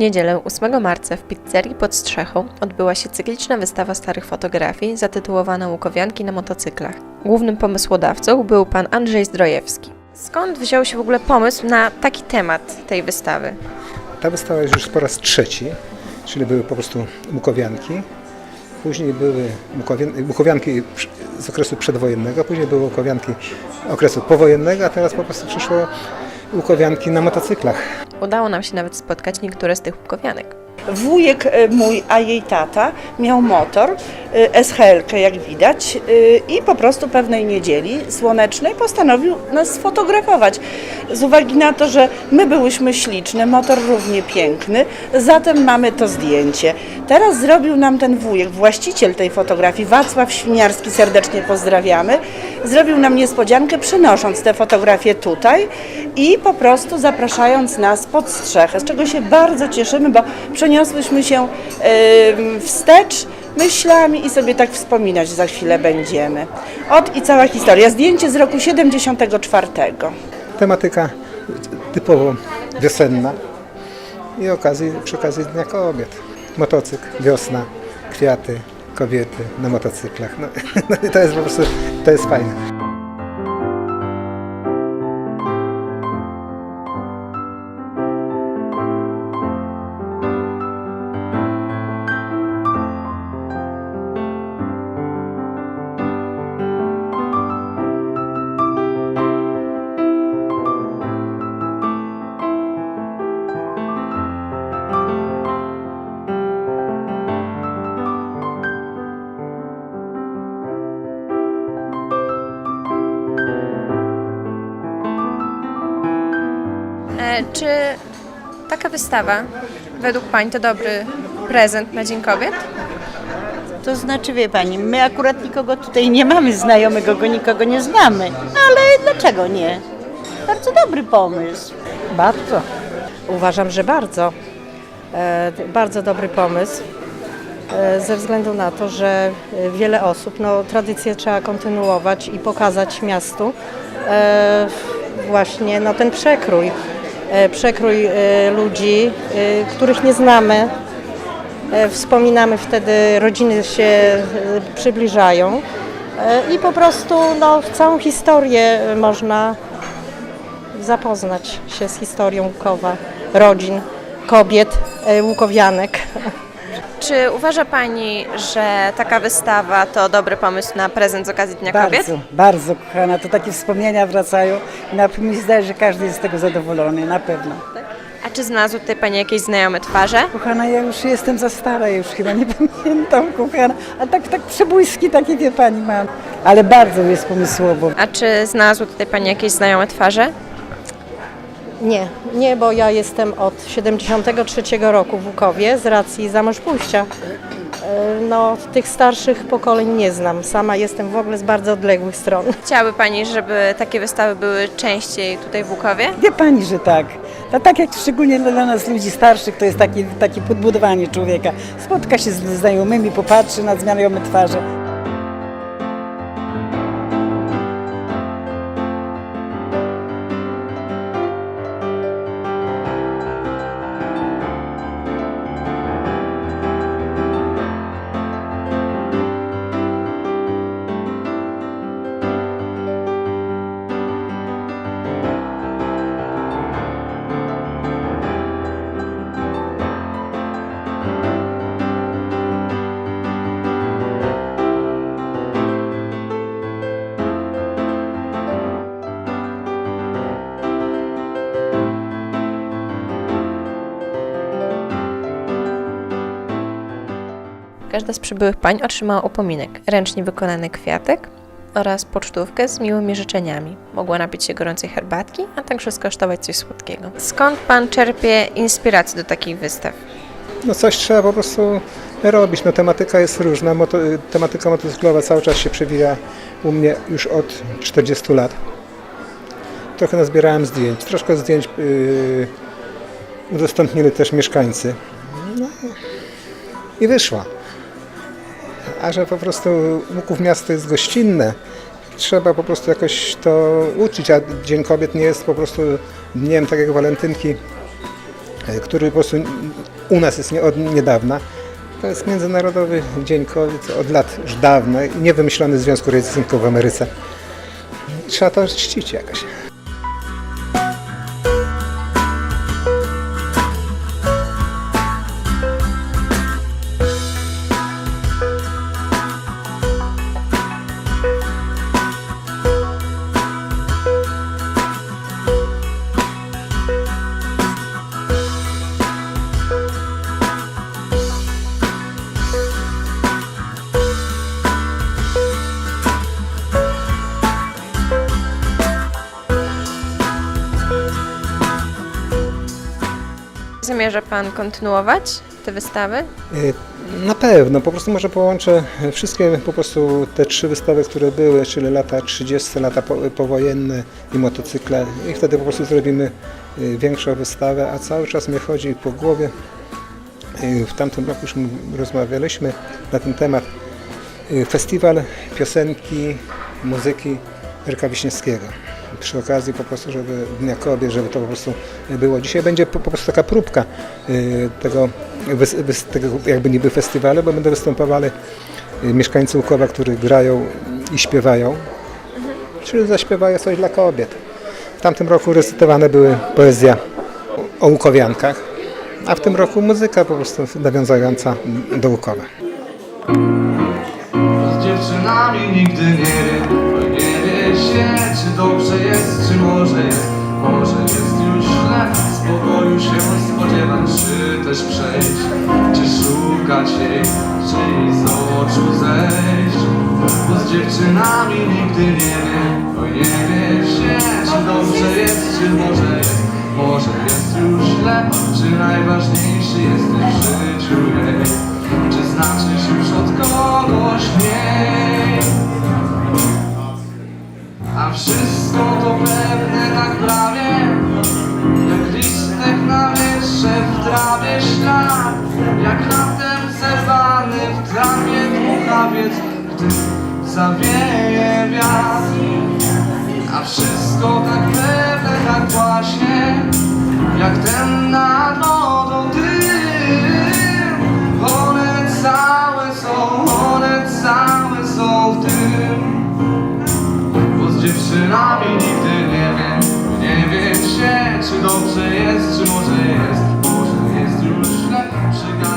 niedzielę 8 marca w pizzerii pod Strzechą odbyła się cykliczna wystawa starych fotografii zatytułowana Łukowianki na motocyklach. Głównym pomysłodawcą był pan Andrzej Zdrojewski. Skąd wziął się w ogóle pomysł na taki temat tej wystawy? Ta wystawa jest już po raz trzeci, czyli były po prostu mukowianki. Później były przy- z okresu przedwojennego, później były mukowianki okresu powojennego, a teraz po prostu przyszło łukowianki na motocyklach. Udało nam się nawet spotkać niektóre z tych łukowianek. Wujek e, mój, a jej tata miał motor, e, SHL, jak widać, e, i po prostu pewnej niedzieli słonecznej postanowił nas sfotografować. Z uwagi na to, że my byłyśmy śliczne, motor równie piękny, zatem mamy to zdjęcie. Teraz zrobił nam ten wujek, właściciel tej fotografii, Wacław Świniarski, serdecznie pozdrawiamy, zrobił nam niespodziankę, przynosząc te fotografie tutaj i po prostu zapraszając nas pod strzechę, z czego się bardzo cieszymy, bo przeniosłyśmy się wstecz myślami i sobie tak wspominać za chwilę będziemy. Od i cała historia. Zdjęcie z roku 74. Tematyka typowo wiosenna i okazji, przy okazji Dnia Kobiet. Motocykl, wiosna, kwiaty, kobiety na motocyklach. No, no to jest po prostu, to jest fajne. Czy taka wystawa według Pań to dobry prezent na Dzień Kobiet? To znaczy, wie pani, my akurat nikogo tutaj nie mamy znajomego, go nikogo nie znamy. Ale dlaczego nie? Bardzo dobry pomysł. Bardzo. Uważam, że bardzo. E, bardzo dobry pomysł. E, ze względu na to, że e, wiele osób, no tradycję trzeba kontynuować i pokazać miastu e, właśnie no, ten przekrój. E, przekrój e, ludzi, e, których nie znamy. Wspominamy wtedy, rodziny się przybliżają i po prostu no, w całą historię można zapoznać się z historią Łukowa, rodzin, kobiet, łukowianek. Czy uważa Pani, że taka wystawa to dobry pomysł na prezent z okazji Dnia Kobiet? Bardzo, bardzo kochana. To takie wspomnienia wracają i na mi się zdaje, że każdy jest z tego zadowolony, na pewno. A czy znalazły tutaj Pani jakieś znajome twarze? Kochana, ja już jestem za stara, ja już chyba nie pamiętam, kochana. A tak, tak przebłyski takie, wie pani, mam. Ale bardzo jest pomysłowo. A czy znalazły tutaj Pani jakieś znajome twarze? Nie, nie, bo ja jestem od 73 roku w Łukowie z racji zamążpójścia. E, No, tych starszych pokoleń nie znam. Sama jestem w ogóle z bardzo odległych stron. Chciałaby Pani, żeby takie wystawy były częściej tutaj w Łukowie? Wie pani, że tak. To tak jak szczególnie dla nas ludzi starszych, to jest takie, takie podbudowanie człowieka. Spotka się z znajomymi, popatrzy na znajome twarze. Każda z przybyłych pań otrzymała upominek, ręcznie wykonany kwiatek oraz pocztówkę z miłymi życzeniami. Mogła napić się gorącej herbatki, a także skosztować coś słodkiego. Skąd Pan czerpie inspirację do takich wystaw? No coś trzeba po prostu robić. No tematyka jest różna. Moto, tematyka motocyklowa cały czas się przewija u mnie już od 40 lat. Trochę nazbierałem zdjęć. Troszkę zdjęć yy, udostępnili też mieszkańcy. No i wyszła. A że po prostu Łuków miasto jest gościnne, trzeba po prostu jakoś to uczyć, a Dzień Kobiet nie jest po prostu dniem tak jak walentynki, e, który po prostu u nas jest od niedawna. To jest Międzynarodowy Dzień Kobiet od lat już dawno i niewymyślony w Związku Radzieckim w Ameryce. Trzeba to czcić jakoś. Zamierza Pan kontynuować te wystawy? Y, Na pewno, po prostu może połączę wszystkie po prostu te trzy wystawy, które były, czyli lata 30, lata po- powojenne i motocykle i wtedy po prostu zrobimy y, większą wystawę, a cały czas mnie chodzi po głowie. Y, W tamtym roku już rozmawialiśmy na ten temat. Festiwal piosenki, muzyki Erka Wiśniewskiego. Przy okazji po prostu, żeby Dnia Kobiet, żeby to po prostu było. Dzisiaj będzie po, po prostu taka próbka y, tego, tego jakby niby festiwalu, bo będą występowali y, mieszkańcy Łukowa, którzy grają i śpiewają, czyli zaśpiewają coś dla kobiet. W tamtym roku recytowane były poezja o Łukowiankach, a w tym roku muzyka po prostu nawiązująca do Łukowa. Z dziewczynami nigdy nie wie, bo nie wie się, czy dobrze jest, czy może jest, może jest już źle. Spokoju się spodziewam, czy też przejść, czy szukać jej, czy jej z oczu zejść. Bo z dziewczynami nigdy nie wie, bo nie wie się, czy dobrze jest, czy może jest, może jest już źle, czy najważniejszy jesteś w życiu jej. Czy znaczysz dmuchawiec Gdy zawieje wiatr A wszystko tak pewne tak właśnie Jak ten nad wodą dym One całe są, one całe są w tym. Bo z dziewczynami nigdy nie wiem Nie wiem się, czy dobrze jest, czy może jest. Może jest już Przy